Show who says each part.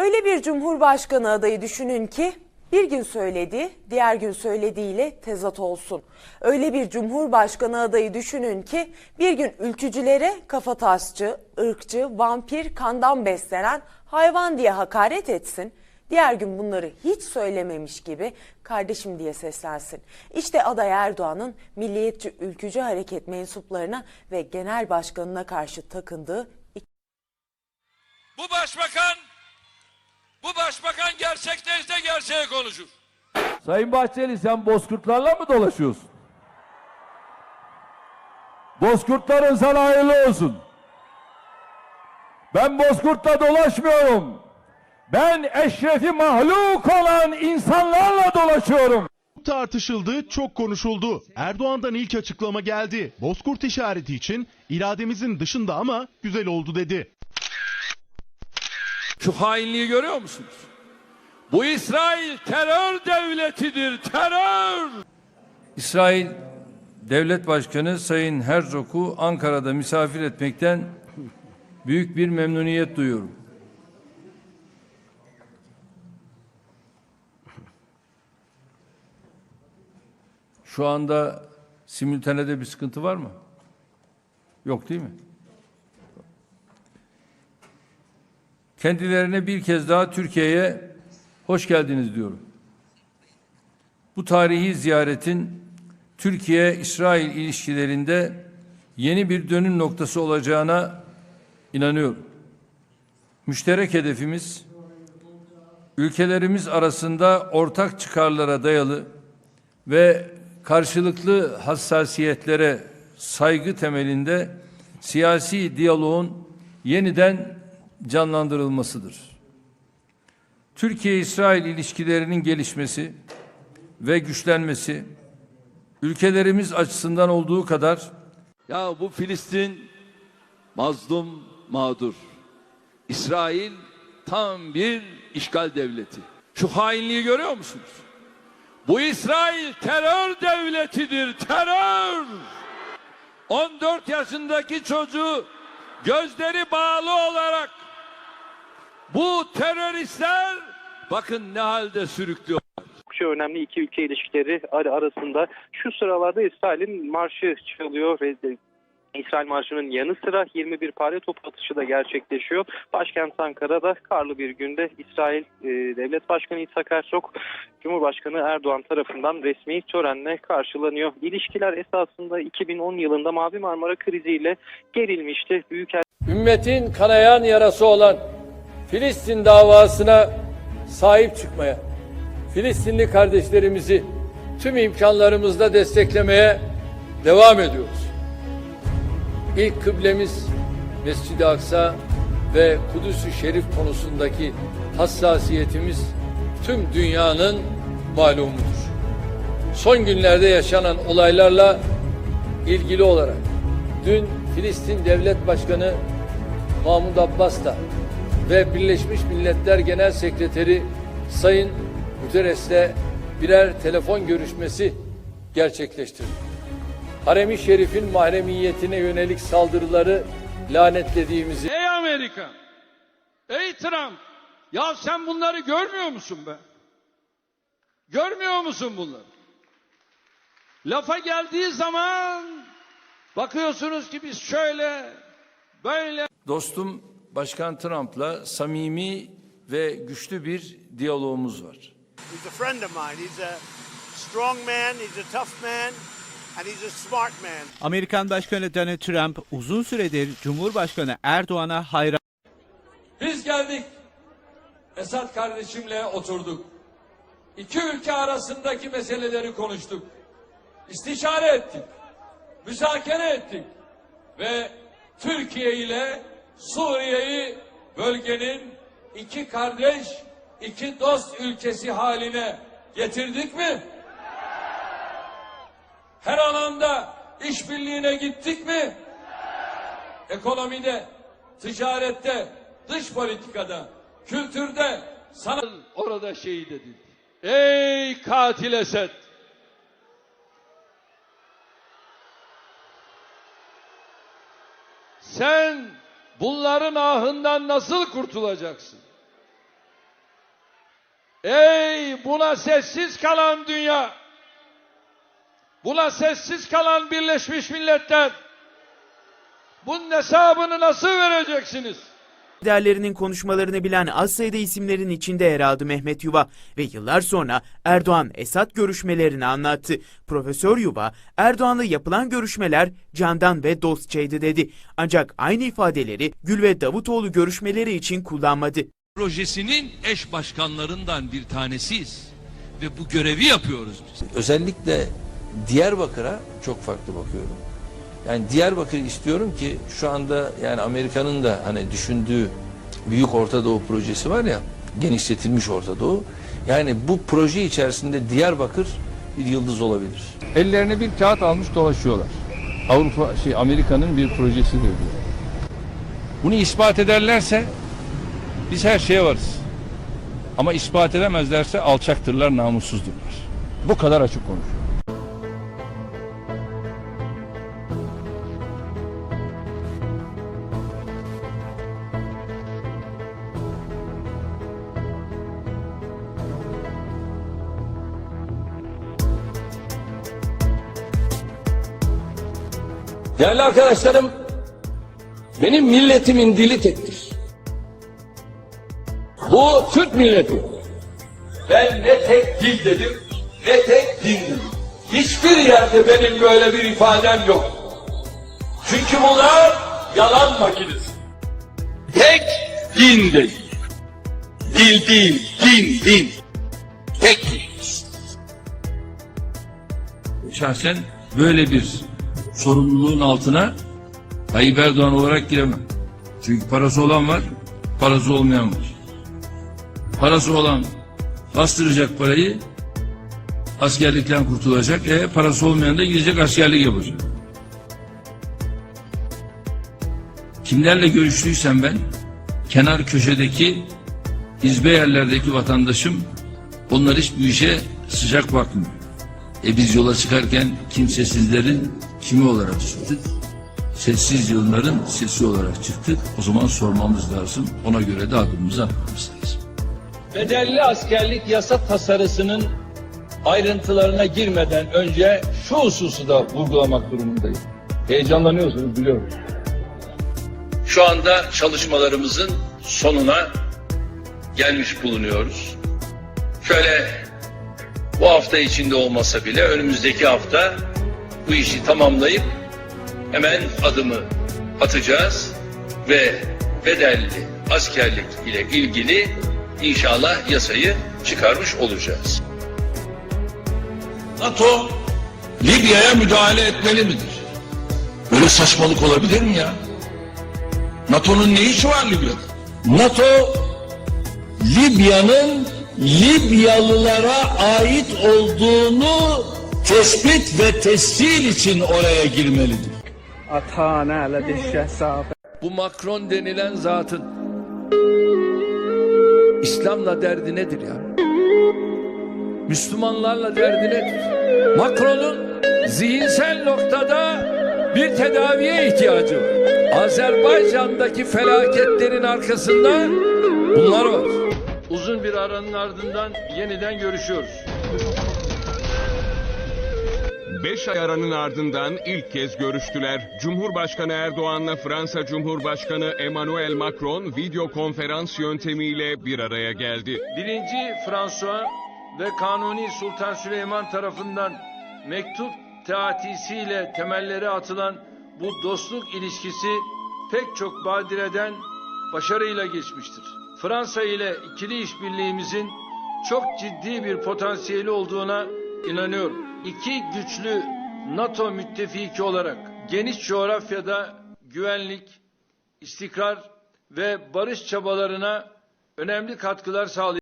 Speaker 1: Öyle bir cumhurbaşkanı adayı düşünün ki bir gün söylediği diğer gün söylediğiyle tezat olsun. Öyle bir cumhurbaşkanı adayı düşünün ki bir gün ülkücülere kafatasçı, ırkçı, vampir, kandan beslenen hayvan diye hakaret etsin. Diğer gün bunları hiç söylememiş gibi kardeşim diye seslensin. İşte aday Erdoğan'ın milliyetçi ülkücü hareket mensuplarına ve genel başkanına karşı takındığı
Speaker 2: Bu başbakan, bu başbakan gerçekteyse gerçeği konuşur.
Speaker 3: Sayın Bahçeli sen bozkurtlarla mı dolaşıyorsun? Bozkurtların sana hayırlı olsun. Ben bozkurtla dolaşmıyorum. Ben eşrefi mahluk olan insanlarla dolaşıyorum.
Speaker 4: tartışıldı, çok konuşuldu. Erdoğan'dan ilk açıklama geldi. Bozkurt işareti için irademizin dışında ama güzel oldu dedi.
Speaker 2: Şu hainliği görüyor musunuz? Bu İsrail terör devletidir, terör!
Speaker 5: İsrail Devlet Başkanı Sayın Herzog'u Ankara'da misafir etmekten büyük bir memnuniyet duyuyorum. Şu anda simültanede bir sıkıntı var mı? Yok değil mi? Kendilerine bir kez daha Türkiye'ye hoş geldiniz diyorum. Bu tarihi ziyaretin Türkiye-İsrail ilişkilerinde yeni bir dönüm noktası olacağına inanıyorum. Müşterek hedefimiz ülkelerimiz arasında ortak çıkarlara dayalı ve karşılıklı hassasiyetlere saygı temelinde siyasi diyaloğun yeniden canlandırılmasıdır. Türkiye-İsrail ilişkilerinin gelişmesi ve güçlenmesi ülkelerimiz açısından olduğu kadar
Speaker 2: Ya bu Filistin mazlum mağdur. İsrail tam bir işgal devleti. Şu hainliği görüyor musunuz? Bu İsrail terör devletidir, terör! 14 yaşındaki çocuğu gözleri bağlı olarak bu teröristler bakın ne halde sürüklüyor.
Speaker 6: oldukça önemli iki ülke ilişkileri ar- arasında şu sıralarda İsrail'in marşı çalıyor. Re- İsrail Marşı'nın yanı sıra 21 pare top atışı da gerçekleşiyor. Başkent Ankara'da karlı bir günde İsrail e, Devlet Başkanı İshak Herzog, Cumhurbaşkanı Erdoğan tarafından resmi törenle karşılanıyor. İlişkiler esasında 2010 yılında Mavi Marmara kriziyle gerilmişti. Büyük
Speaker 5: ümmetin kanayan yarası olan Filistin davasına sahip çıkmaya, Filistinli kardeşlerimizi tüm imkanlarımızla desteklemeye devam ediyoruz. İlk kıblemiz Mescid-i Aksa ve Kudüs-ü Şerif konusundaki hassasiyetimiz tüm dünyanın malumudur. Son günlerde yaşanan olaylarla ilgili olarak dün Filistin Devlet Başkanı Mahmud Abbas da ve Birleşmiş Milletler Genel Sekreteri Sayın Guterres'le birer telefon görüşmesi gerçekleştirdi. Harem-i Şerif'in mahremiyetine yönelik saldırıları lanetlediğimizi
Speaker 2: Ey Amerika! Ey Trump! Ya sen bunları görmüyor musun be? Görmüyor musun bunları? Lafa geldiği zaman bakıyorsunuz ki biz şöyle böyle
Speaker 5: dostum Başkan Trump'la samimi ve güçlü bir diyalogumuz var.
Speaker 7: He's a friend of mine. He's a strong man, he's a tough man, and he's a smart man.
Speaker 8: Amerikan Başkanı Donald Trump uzun süredir Cumhurbaşkanı Erdoğan'a hayran
Speaker 2: Biz geldik. Esat kardeşimle oturduk. İki ülke arasındaki meseleleri konuştuk. İstişare ettik. Müzakere ettik. Ve Türkiye ile Suriye'yi bölgenin iki kardeş, iki dost ülkesi haline getirdik mi? Her alanda işbirliğine gittik mi? Ekonomide, ticarette, dış politikada, kültürde, sanat orada şehit edildi. Ey katil Esed! Sen bunların ahından nasıl kurtulacaksın? Ey buna sessiz kalan dünya! Buna sessiz kalan Birleşmiş Milletler! Bunun hesabını nasıl vereceksiniz?
Speaker 9: Liderlerinin konuşmalarını bilen az sayıda isimlerin içinde yer aldı Mehmet Yuva ve yıllar sonra Erdoğan Esad görüşmelerini anlattı. Profesör Yuva, Erdoğan'la yapılan görüşmeler candan ve dostçaydı dedi. Ancak aynı ifadeleri Gül ve Davutoğlu görüşmeleri için kullanmadı.
Speaker 10: projesinin eş başkanlarından bir tanesiyiz. Ve bu görevi yapıyoruz biz.
Speaker 5: Özellikle Diyarbakır'a çok farklı bakıyorum. Yani Diyarbakır istiyorum ki şu anda yani Amerika'nın da hani düşündüğü Büyük Orta Doğu projesi var ya genişletilmiş Orta Doğu. Yani bu proje içerisinde Diyarbakır bir yıldız olabilir.
Speaker 3: Ellerine bir kağıt almış dolaşıyorlar. Avrupa şey Amerika'nın bir projesi diyor. Bunu ispat ederlerse biz her şeye varız. Ama ispat edemezlerse alçaktırlar, namussuzdurlar. Bu kadar açık konuşuyor.
Speaker 5: Değerli arkadaşlarım, benim milletimin dili tektir. Bu Türk milleti. Ben ne tek dil dedim, ne tek din dedim. Hiçbir yerde benim böyle bir ifadem yok. Çünkü bunlar yalan makinesi. Tek din değil. Dil değil, din, din. Tek din.
Speaker 10: Şahsen böyle bir sorumluluğun altına Tayyip Erdoğan olarak giremem. Çünkü parası olan var, parası olmayan var. Parası olan bastıracak parayı askerlikten kurtulacak. E parası olmayan da gidecek askerlik yapacak. Kimlerle görüştüysem ben kenar köşedeki izbe yerlerdeki vatandaşım onlar hiç bu işe sıcak bakmıyor. E biz yola çıkarken kimsesizlerin kimi olarak çıktık? Sessiz yılların sesi olarak çıktık. O zaman sormamız lazım. Ona göre de adımımızı atmamız lazım.
Speaker 5: Bedelli askerlik yasa tasarısının ayrıntılarına girmeden önce şu hususu da vurgulamak durumundayım. Heyecanlanıyorsunuz biliyorum. Şu anda çalışmalarımızın sonuna gelmiş bulunuyoruz. Şöyle bu hafta içinde olmasa bile önümüzdeki hafta bu işi tamamlayıp hemen adımı atacağız ve bedelli askerlik ile ilgili inşallah yasayı çıkarmış olacağız. NATO Libya'ya müdahale etmeli midir? Böyle saçmalık olabilir mi ya? NATO'nun ne işi var Libya'da? NATO Libya'nın Libyalılara ait olduğunu tespit ve tescil için oraya girmelidir. Bu Macron denilen zatın İslam'la derdi nedir ya? Müslümanlarla derdi nedir? Macron'un zihinsel noktada bir tedaviye ihtiyacı var. Azerbaycan'daki felaketlerin arkasında bunlar var.
Speaker 2: Uzun bir aranın ardından yeniden görüşüyoruz.
Speaker 11: Beş ay aranın ardından ilk kez görüştüler. Cumhurbaşkanı Erdoğan'la Fransa Cumhurbaşkanı Emmanuel Macron video konferans yöntemiyle bir araya geldi.
Speaker 2: Birinci François ve Kanuni Sultan Süleyman tarafından mektup teatisiyle temelleri atılan bu dostluk ilişkisi pek çok badireden başarıyla geçmiştir. Fransa ile ikili işbirliğimizin çok ciddi bir potansiyeli olduğuna inanıyorum. İki güçlü NATO müttefiki olarak geniş coğrafyada güvenlik, istikrar ve barış çabalarına önemli katkılar sağlayacağız.